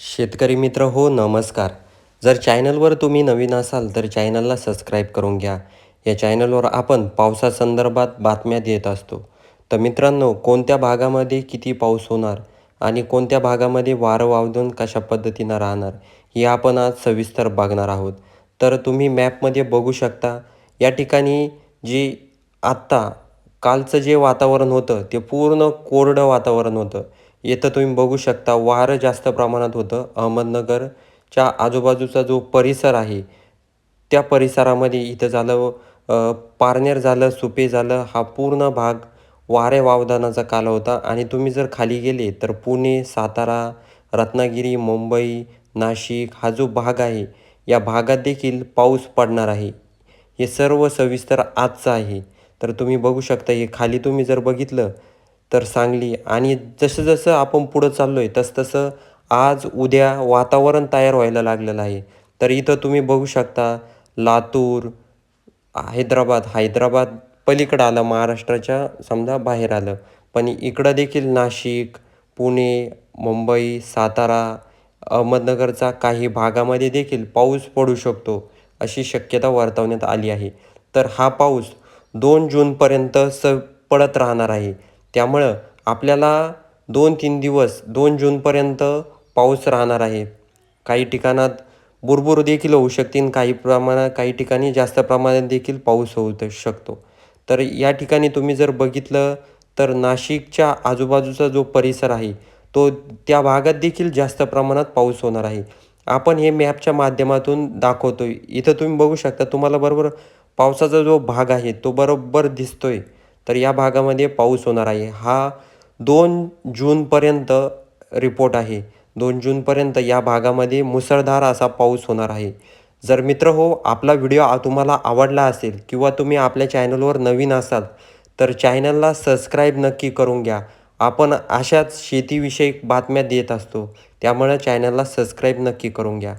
शेतकरी मित्र हो नमस्कार. जर चॅनलवर तुम्ही नवीन असाल तर चॅनलला सबस्क्राईब करून घ्या. या चॅनलवर आपण पावसासंदर्भात बातम्या देत असतो. तर मित्रांनो कोणत्या भागामध्ये किती पाऊस होणार आणि कोणत्या भागामध्ये वारं वावदून कशा पद्धतीनं राहणार हे आपण आज सविस्तर बघणार आहोत. तर तुम्ही मॅपमध्ये बघू शकता या ठिकाणी जी आत्ता कालचं जे वातावरण होतं ते पूर्ण कोरडं वातावरण होतं. इथं तुम्ही बघू शकता वारं जास्त प्रमाणात होतं. अहमदनगरच्या आजूबाजूचा जो परिसर आहे त्या परिसरामध्ये इथं झालं पारनेर झालं सुपे झालं हा पूर्ण भाग वारे वावदानाचा काल होता. आणि तुम्ही जर खाली गेले तर पुणे सातारा रत्नागिरी मुंबई नाशिक हा जो भाग आहे या भागात देखील पाऊस पडणार आहे. हे सर्व सविस्तर आजचं आहे. तर तुम्ही बघू शकता हे खाली तुम्ही जर बघितलं तर सांगली. आणि जसं जसं आपण पुढं चाललो आहे तसतसं आज उद्या वातावरण तयार व्हायला लागलेलं आहे. तर इथं तुम्ही बघू शकता लातूर हैदराबाद. हैदराबाद पलीकडं आलं महाराष्ट्राच्या समजा बाहेर आलं. पण इकडं देखील नाशिक पुणे मुंबई सातारा अहमदनगरचा काही भागामध्ये देखील पाऊस पडू शकतो अशी शक्यता वर्तवण्यात आली आहे. तर हा पाऊस दोन जूनपर्यंत स पडत राहणार आहे. त्यामुळं आपल्याला दोन तीन दिवस दोन जूनपर्यंत पाऊस राहणार आहे. काही ठिकाणात बुरबुर देखील होऊ शकतील काही प्रमाणात काही ठिकाणी जास्त प्रमाणात देखील पाऊस होऊ शकतो. तर या ठिकाणी तुम्ही जर बघितलं तर नाशिकच्या आजूबाजूचा जो परिसर आहे तो त्या भागात देखील जास्त प्रमाणात पाऊस होणार आहे. आपण हे मॅपच्या माध्यमातून दाखवतोय. इथं तुम्ही बघू शकता तुम्हाला बरोबर पावसाचा जो भाग आहे तो बरोबर दिसतोय. तर या भागामध्ये पाऊस होणार आहे. हा दोन जूनपर्यंत रिपोर्ट आहे. दोन जूनपर्यंत या भागामध्ये मुसळधार असा पाऊस होणार आहे. जर मित्र हो आपला व्हिडिओ तुम्हाला आवडला असेल किंवा तुम्ही आपल्या चॅनलवर नवीन असाल तर चॅनलला सबस्क्राईब नक्की करून घ्या. आपण अशाच शेतीविषयक बातम्या देत असतो. त्यामुळे चॅनलला सबस्क्राईब नक्की करून घ्या.